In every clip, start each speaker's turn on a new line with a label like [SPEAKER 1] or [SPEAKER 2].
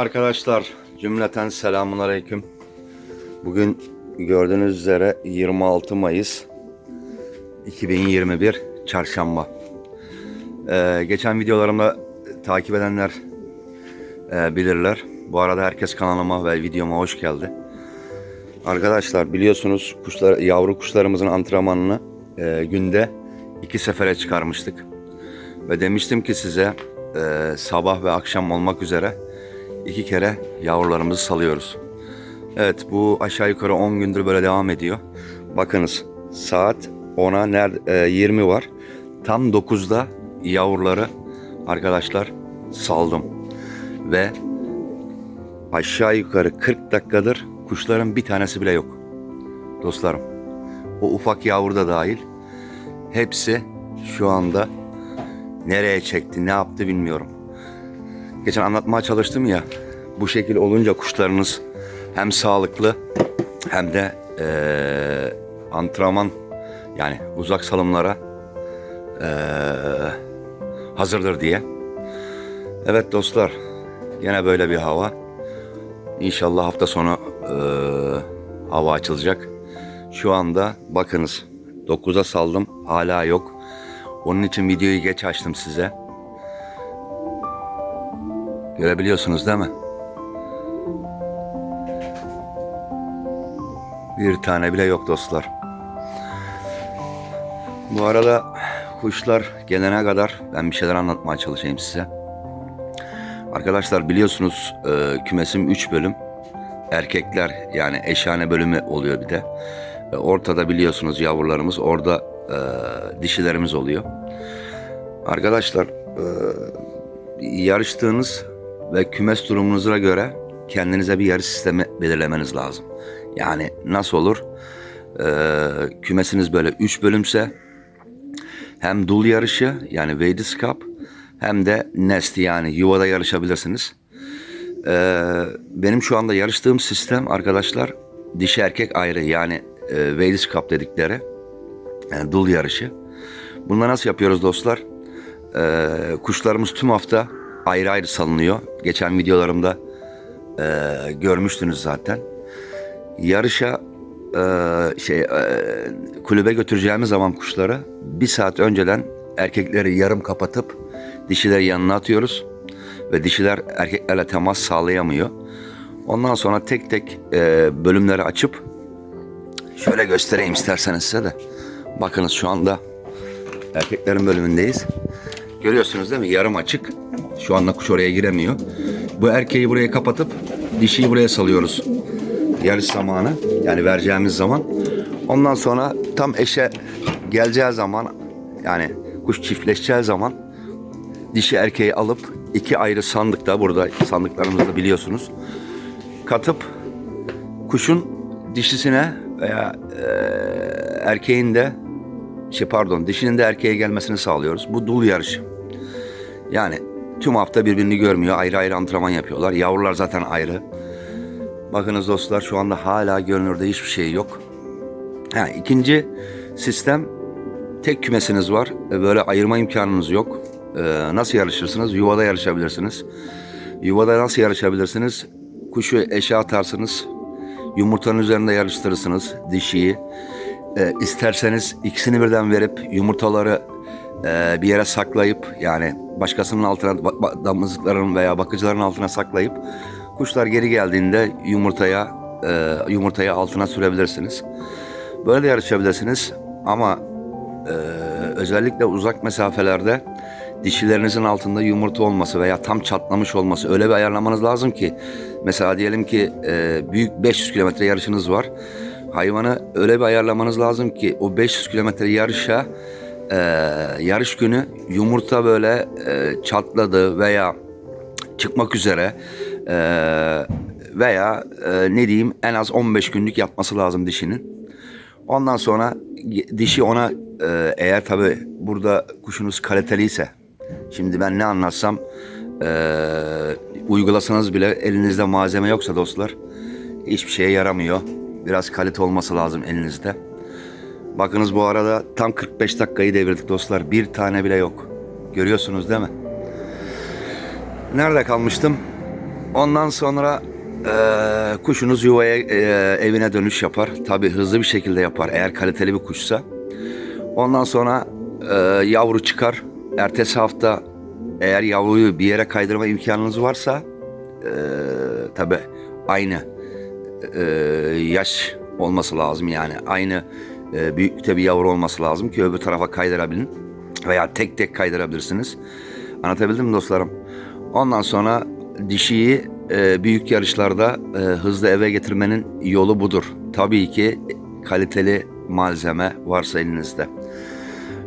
[SPEAKER 1] arkadaşlar cümleten selamun aleyküm. Bugün gördüğünüz üzere 26 Mayıs 2021 Çarşamba. Ee, geçen videolarımda takip edenler e, bilirler. Bu arada herkes kanalıma ve videoma hoş geldi. Arkadaşlar biliyorsunuz kuşlar, yavru kuşlarımızın antrenmanını e, günde iki sefere çıkarmıştık. Ve demiştim ki size e, sabah ve akşam olmak üzere iki kere yavrularımızı salıyoruz. Evet bu aşağı yukarı 10 gündür böyle devam ediyor. Bakınız saat 10'a nerede, e, 20 var. Tam 9'da yavruları arkadaşlar saldım. Ve aşağı yukarı 40 dakikadır kuşların bir tanesi bile yok. Dostlarım. O ufak yavru da dahil. Hepsi şu anda nereye çekti, ne yaptı bilmiyorum. Geçen anlatmaya çalıştım ya. Bu şekil olunca kuşlarınız hem sağlıklı hem de eee, antrenman yani uzak salımlara eee, hazırdır diye. Evet dostlar, yine böyle bir hava. İnşallah hafta sonu eee, hava açılacak. Şu anda bakınız 9'a saldım hala yok. Onun için videoyu geç açtım size. Görebiliyorsunuz değil mi? Bir tane bile yok dostlar. Bu arada kuşlar gelene kadar ben bir şeyler anlatmaya çalışayım size. Arkadaşlar biliyorsunuz e, kümesim 3 bölüm. Erkekler yani eşhane bölümü oluyor bir de. E, ortada biliyorsunuz yavrularımız orada e, dişilerimiz oluyor. Arkadaşlar e, yarıştığınız ve kümes durumunuza göre kendinize bir yarış sistemi belirlemeniz lazım. Yani nasıl olur? E, kümesiniz böyle 3 bölümse hem dul yarışı yani Wadis Cup hem de Nest yani yuvada yarışabilirsiniz. E, benim şu anda yarıştığım sistem arkadaşlar dişi erkek ayrı yani e, Wadis Cup dedikleri yani dul yarışı. Bunları nasıl yapıyoruz dostlar? Ee, kuşlarımız tüm hafta ayrı ayrı salınıyor. Geçen videolarımda e, görmüştünüz zaten. Yarışa e, şey e, kulübe götüreceğimiz zaman kuşları bir saat önceden erkekleri yarım kapatıp dişileri yanına atıyoruz ve dişiler erkeklerle temas sağlayamıyor. Ondan sonra tek tek e, bölümleri açıp şöyle göstereyim isterseniz size de. Bakınız şu anda erkeklerin bölümündeyiz. Görüyorsunuz değil mi? Yarım açık. Şu anda kuş oraya giremiyor. Bu erkeği buraya kapatıp dişiyi buraya salıyoruz. Yarış zamanı yani vereceğimiz zaman. Ondan sonra tam eşe geleceği zaman yani kuş çiftleşeceği zaman dişi erkeği alıp iki ayrı sandıkta burada sandıklarımızda biliyorsunuz katıp kuşun dişisine veya e, erkeğin de şey pardon dişinin de erkeğe gelmesini sağlıyoruz. Bu dul yarışı. Yani tüm hafta birbirini görmüyor. Ayrı ayrı antrenman yapıyorlar. Yavrular zaten ayrı. Bakınız dostlar şu anda hala görünürde hiçbir şey yok. Ha, ikinci sistem tek kümesiniz var. E, Böyle ayırma imkanınız yok. E, nasıl yarışırsınız? Yuvada yarışabilirsiniz. Yuvada nasıl yarışabilirsiniz? Kuşu eşe atarsınız. Yumurtanın üzerinde yarıştırırsınız dişiyi. E, isterseniz ikisini birden verip yumurtaları e, bir yere saklayıp yani başkasının altına damızlıkların veya bakıcıların altına saklayıp kuşlar geri geldiğinde yumurtaya e, yumurtayı altına sürebilirsiniz. Böyle de yarışabilirsiniz ama e, özellikle uzak mesafelerde dişilerinizin altında yumurta olması veya tam çatlamış olması öyle bir ayarlamanız lazım ki mesela diyelim ki e, büyük 500 kilometre yarışınız var. Hayvanı öyle bir ayarlamanız lazım ki o 500 kilometre yarışa e, yarış günü yumurta böyle e, çatladı veya çıkmak üzere e, veya e, ne diyeyim en az 15 günlük yatması lazım dişinin. Ondan sonra dişi ona e, eğer tabi burada kuşunuz kaliteliyse şimdi ben ne anlatsam e, uygulasanız bile elinizde malzeme yoksa dostlar hiçbir şeye yaramıyor. Biraz kalite olması lazım elinizde. Bakınız bu arada tam 45 dakikayı devirdik dostlar. Bir tane bile yok. Görüyorsunuz değil mi? Nerede kalmıştım? Ondan sonra eee, kuşunuz yuvaya eee, evine dönüş yapar. Tabi hızlı bir şekilde yapar eğer kaliteli bir kuşsa. Ondan sonra eee, yavru çıkar. Ertesi hafta eğer yavruyu bir yere kaydırma imkanınız varsa tabi aynı eee, yaş olması lazım yani aynı eee, büyüklükte bir yavru olması lazım ki öbür tarafa kaydırabilin veya tek tek kaydırabilirsiniz. Anlatabildim mi dostlarım? Ondan sonra dişiyi e, büyük yarışlarda e, hızlı eve getirmenin yolu budur. Tabii ki kaliteli malzeme varsa elinizde.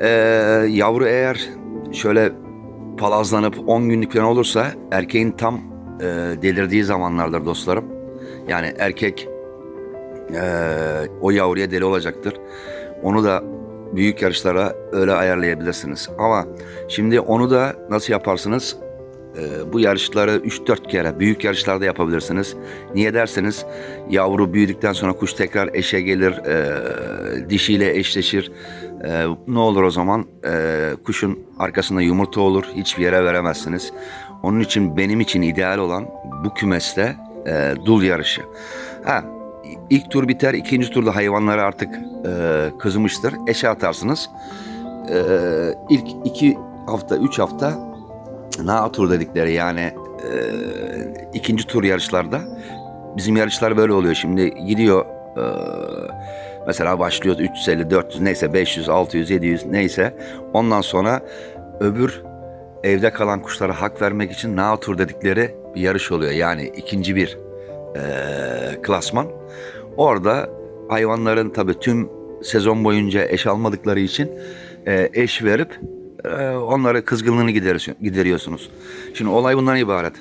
[SPEAKER 1] E, yavru eğer şöyle palazlanıp 10 günlük falan olursa erkeğin tam e, delirdiği zamanlardır dostlarım. Yani erkek e, o yavruya deli olacaktır. Onu da büyük yarışlara öyle ayarlayabilirsiniz. Ama şimdi onu da nasıl yaparsınız? Ee, bu yarışları 3-4 kere büyük yarışlarda yapabilirsiniz. Niye derseniz yavru büyüdükten sonra kuş tekrar eşe gelir, e, dişiyle eşleşir. E, ne olur o zaman? E, kuşun arkasında yumurta olur, hiçbir yere veremezsiniz. Onun için benim için ideal olan bu kümeste e, dul yarışı. Ha, ilk tur biter, ikinci turda hayvanları artık e, kızmıştır. Eşe atarsınız. E, ilk iki hafta, üç hafta na tur dedikleri yani e, ikinci tur yarışlarda bizim yarışlar böyle oluyor. Şimdi gidiyor e, mesela başlıyor 350, 400 neyse 500, 600, 700 neyse ondan sonra öbür evde kalan kuşlara hak vermek için na tur dedikleri bir yarış oluyor. Yani ikinci bir e, klasman. Orada hayvanların tabii tüm sezon boyunca eş almadıkları için e, eş verip e, onları kızgınlığını gideriyorsun- gideriyorsunuz. Şimdi olay bundan ibaret.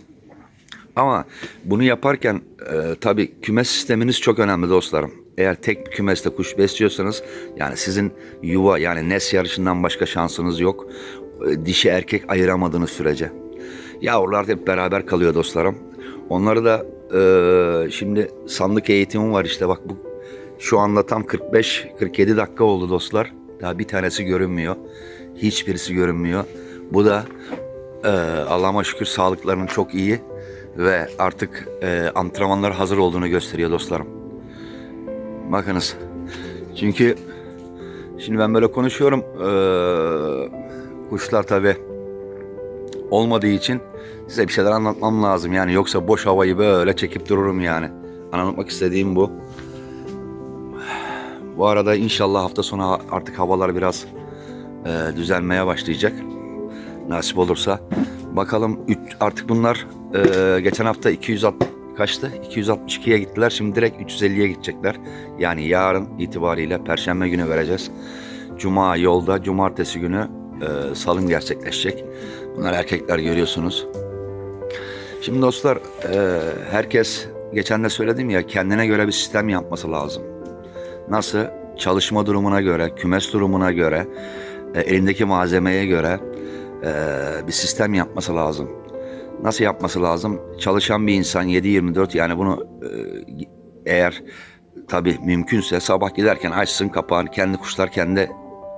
[SPEAKER 1] Ama bunu yaparken e, tabii kümes sisteminiz çok önemli dostlarım. Eğer tek bir kümeste kuş besliyorsanız yani sizin yuva yani nes yarışından başka şansınız yok. E, dişi erkek ayıramadığınız sürece. Yavrular hep beraber kalıyor dostlarım. Onları da e, şimdi sandık eğitimi var işte bak bu şu anda tam 45-47 dakika oldu dostlar. Daha bir tanesi görünmüyor. Hiçbirisi görünmüyor. Bu da e, Allah'ıma şükür sağlıklarının çok iyi ve artık e, antrenmanlar hazır olduğunu gösteriyor dostlarım. Bakınız. Çünkü şimdi ben böyle konuşuyorum. E, kuşlar tabi olmadığı için size bir şeyler anlatmam lazım. Yani yoksa boş havayı böyle çekip dururum yani. Anlatmak istediğim bu. Bu arada inşallah hafta sonu artık havalar biraz e, düzelmeye başlayacak. Nasip olursa. Bakalım artık bunlar e, geçen hafta 260 kaçtı? 262'ye gittiler. Şimdi direkt 350'ye gidecekler. Yani yarın itibariyle Perşembe günü vereceğiz. Cuma yolda, Cumartesi günü e, salım gerçekleşecek. Bunlar erkekler görüyorsunuz. Şimdi dostlar e, herkes geçen de söyledim ya kendine göre bir sistem yapması lazım. Nasıl? Çalışma durumuna göre, kümes durumuna göre, e, elindeki malzemeye göre e, bir sistem yapması lazım. Nasıl yapması lazım? Çalışan bir insan 7-24 yani bunu eğer tabii mümkünse sabah giderken açsın kapağını kendi kuşlar kendi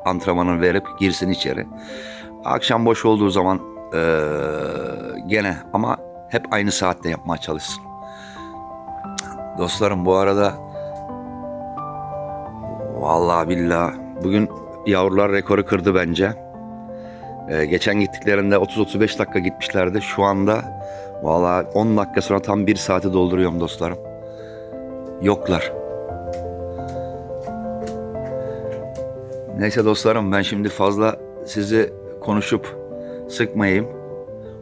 [SPEAKER 1] antrenmanını verip girsin içeri. Akşam boş olduğu zaman e, gene ama hep aynı saatte yapmaya çalışsın. Dostlarım bu arada Vallahi billahi bugün yavrular rekoru kırdı bence. Ee, geçen gittiklerinde 30-35 dakika gitmişlerdi. Şu anda vallahi 10 dakika sonra tam 1 saati dolduruyorum dostlarım. Yoklar. Neyse dostlarım ben şimdi fazla sizi konuşup sıkmayayım.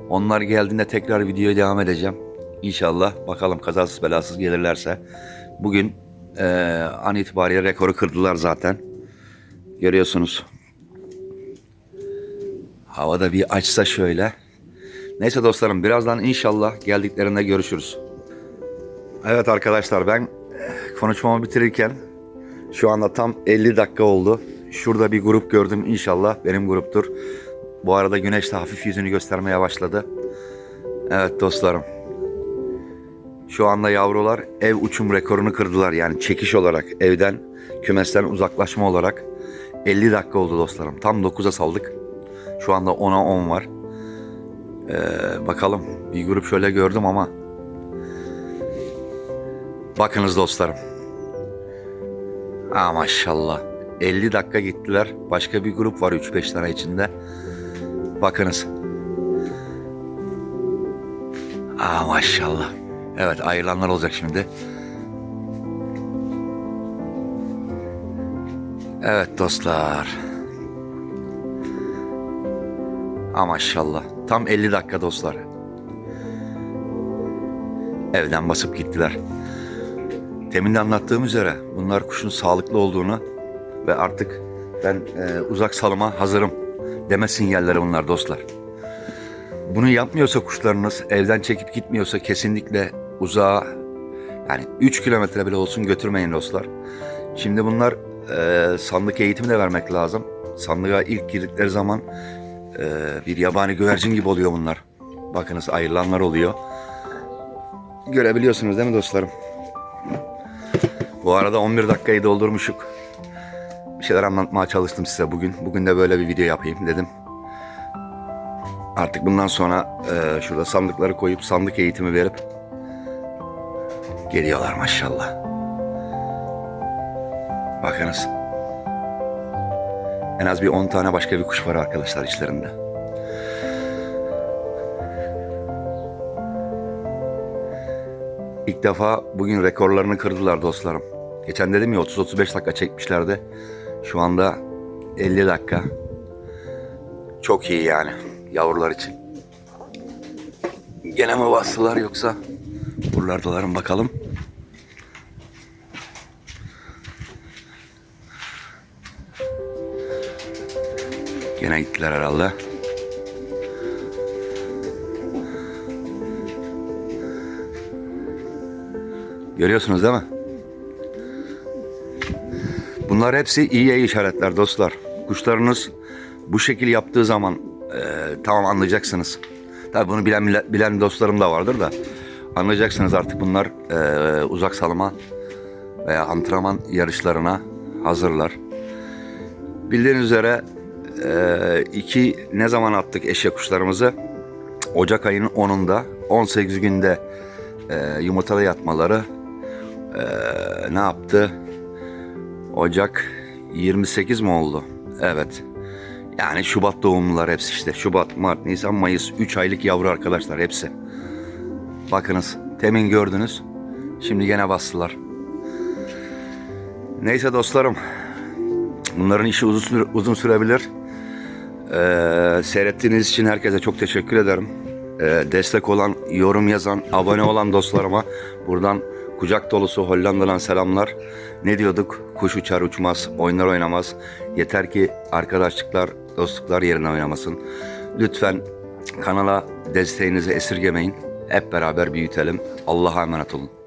[SPEAKER 1] Onlar geldiğinde tekrar videoya devam edeceğim. İnşallah bakalım kazasız belasız gelirlerse. Bugün eee an itibariyle rekoru kırdılar zaten. Görüyorsunuz. Havada bir açsa şöyle. Neyse dostlarım birazdan inşallah geldiklerinde görüşürüz. Evet arkadaşlar ben konuşmamı bitirirken şu anda tam 50 dakika oldu. Şurada bir grup gördüm inşallah benim gruptur. Bu arada güneş de hafif yüzünü göstermeye başladı. Evet dostlarım. Şu anda yavrular ev uçum rekorunu kırdılar. Yani çekiş olarak evden kümesten uzaklaşma olarak 50 dakika oldu dostlarım. Tam 9'a saldık. Şu anda 10'a 10 var. Ee, bakalım bir grup şöyle gördüm ama Bakınız dostlarım. Ha maşallah. 50 dakika gittiler. Başka bir grup var 3-5 tane içinde. Bakınız. Aa maşallah. Evet ayrılanlar olacak şimdi. Evet dostlar. Aa maşallah. Tam 50 dakika dostlar. Evden basıp gittiler. Temin de anlattığım üzere bunlar kuşun sağlıklı olduğunu ve artık ben e, uzak salıma hazırım deme sinyalleri bunlar dostlar. Bunu yapmıyorsa kuşlarınız evden çekip gitmiyorsa kesinlikle uzağa yani 3 kilometre bile olsun götürmeyin dostlar. Şimdi bunlar e, sandık eğitimi de vermek lazım. Sandığa ilk girdikleri zaman e, bir yabani güvercin gibi oluyor bunlar. Bakınız ayrılanlar oluyor. Görebiliyorsunuz değil mi dostlarım? Bu arada 11 dakikayı doldurmuşuk. Bir şeyler anlatmaya çalıştım size bugün. Bugün de böyle bir video yapayım dedim. Artık bundan sonra e, şurada sandıkları koyup sandık eğitimi verip geliyorlar maşallah. Bakınız. En az bir 10 tane başka bir kuş var arkadaşlar içlerinde. İlk defa bugün rekorlarını kırdılar dostlarım. Geçen dedim ya 30-35 dakika çekmişlerdi. Şu anda 50 dakika. Çok iyi yani yavrular için. Gene mi bastılar yoksa buralardalar mı bakalım. Gene gittiler herhalde. Görüyorsunuz değil mi? Bunlar hepsi iyiye işaretler dostlar. Kuşlarınız bu şekil yaptığı zaman e, tamam anlayacaksınız. Tabii bunu bilen bilen dostlarım da vardır da anlayacaksınız artık bunlar e, uzak salıma veya antrenman yarışlarına hazırlar. Bildiğiniz üzere e, iki ne zaman attık eşek kuşlarımızı? Ocak ayının 10'unda 18 günde e, yumurtada yatmaları e, ne yaptı? Ocak 28 mi oldu? Evet. Yani Şubat doğumlular hepsi işte. Şubat, Mart, Nisan, Mayıs. 3 aylık yavru arkadaşlar hepsi. Bakınız temin gördünüz. Şimdi gene bastılar. Neyse dostlarım. Bunların işi uzun, süre- uzun sürebilir. Ee, seyrettiğiniz için herkese çok teşekkür ederim. Ee, destek olan, yorum yazan, abone olan dostlarıma buradan kucak dolusu Hollanda'dan selamlar. Ne diyorduk? Kuş uçar uçmaz, oynar oynamaz. Yeter ki arkadaşlıklar, dostluklar yerine oynamasın. Lütfen kanala desteğinizi esirgemeyin. Hep beraber büyütelim. Allah'a emanet olun.